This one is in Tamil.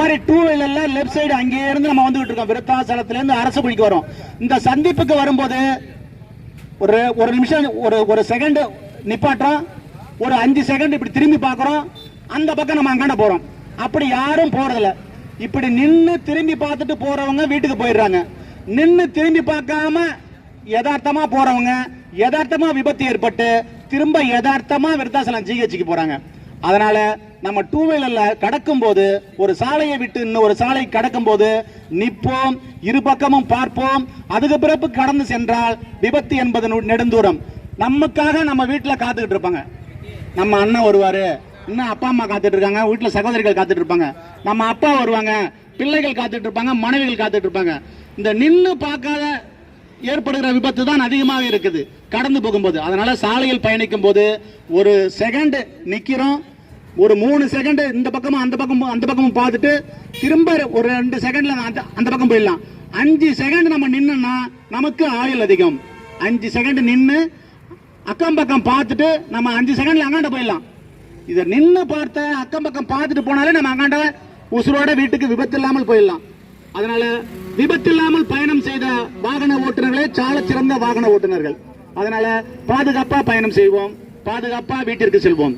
மாதிரி டூ வீலர்ல லெஃப்ட் சைடு அங்கே இருந்து நம்ம வந்துகிட்டு இருக்கோம். விருத்தாசலத்துல இருந்து அரசு குழிக்கு வரோம். இந்த சந்திப்புக்கு வரும்போது ஒரு ஒரு நிமிஷம் ஒரு ஒரு செகண்ட் நிப்பாட்டுறோம். ஒரு அஞ்சு செகண்ட் இப்படி திரும்பி பார்க்குறோம். அந்த பக்கம் நம்ம அங்காண்ட போகிறோம் அப்படி யாரும் போறதில்ல. இப்படி நின்று திரும்பி பார்த்துட்டு போறவங்க வீட்டுக்கு போயிடுறாங்க. நின்று திரும்பி பார்க்காம யதார்த்தமா போறவங்க யதார்த்தமா விபத்து ஏற்பட்டு திரும்ப யதார்த்தமா விருத்தாசலம் ஜிஹெச்சுக்கு போறாங்க. அதனால நம்ம டூ வீலர்ல கடக்கும் போது ஒரு சாலையை விட்டு இன்னும் ஒரு சாலை கடக்கும் போது நிற்போம் இரு பக்கமும் பார்ப்போம் அதுக்கு பிறப்பு கடந்து சென்றால் விபத்து என்பது நெடுந்தூரம். நமக்காக நம்ம வீட்டில் காத்துக்கிட்டு இருப்பாங்க. நம்ம அண்ணன் வருவாரு இன்னும் அப்பா அம்மா காத்துட்டு இருக்காங்க வீட்டில் சகோதரிகள் காத்துட்டு இருப்பாங்க. நம்ம அப்பா வருவாங்க பிள்ளைகள் காத்துட்டு இருப்பாங்க மனைவிகள் காத்துட்டு இருப்பாங்க. இந்த நின்று பார்க்காத ஏற்படுகிற விபத்து தான் அதிகமாக இருக்குது கடந்து போகும்போது. அதனால சாலையில் பயணிக்கும் போது ஒரு செகண்ட் நிற்கிறோம் ஒரு மூணு செகண்ட் இந்த பக்கமும் அந்த பக்கமும் அந்த பக்கமும் பார்த்துட்டு திரும்ப ஒரு ரெண்டு செகண்ட்ல அந்த அந்த பக்கம் போயிடலாம். அஞ்சு செகண்ட் நம்ம நின்னோம்னா நமக்கு ஆயுள் அதிகம். அஞ்சு செகண்ட் நின்று அக்கம் பக்கம் பார்த்துட்டு நம்ம அஞ்சு செகண்ட்ல அங்காண்ட போயிடலாம். இதை நின்று பார்த்த அக்கம் பக்கம் பார்த்துட்டு போனாலே நம்ம அங்காண்ட உசுரோட வீட்டுக்கு விபத்து இல்லாமல் போயிடலாம். அதனால விபத்து இல்லாமல் பயணம் செய்த வாகன ஓட்டுநர்களே சால சிறந்த வாகன ஓட்டுநர்கள். அதனால பாதுகாப்பா பயணம் செய்வோம். பாதுகாப்பா வீட்டிற்கு செல்வோம்.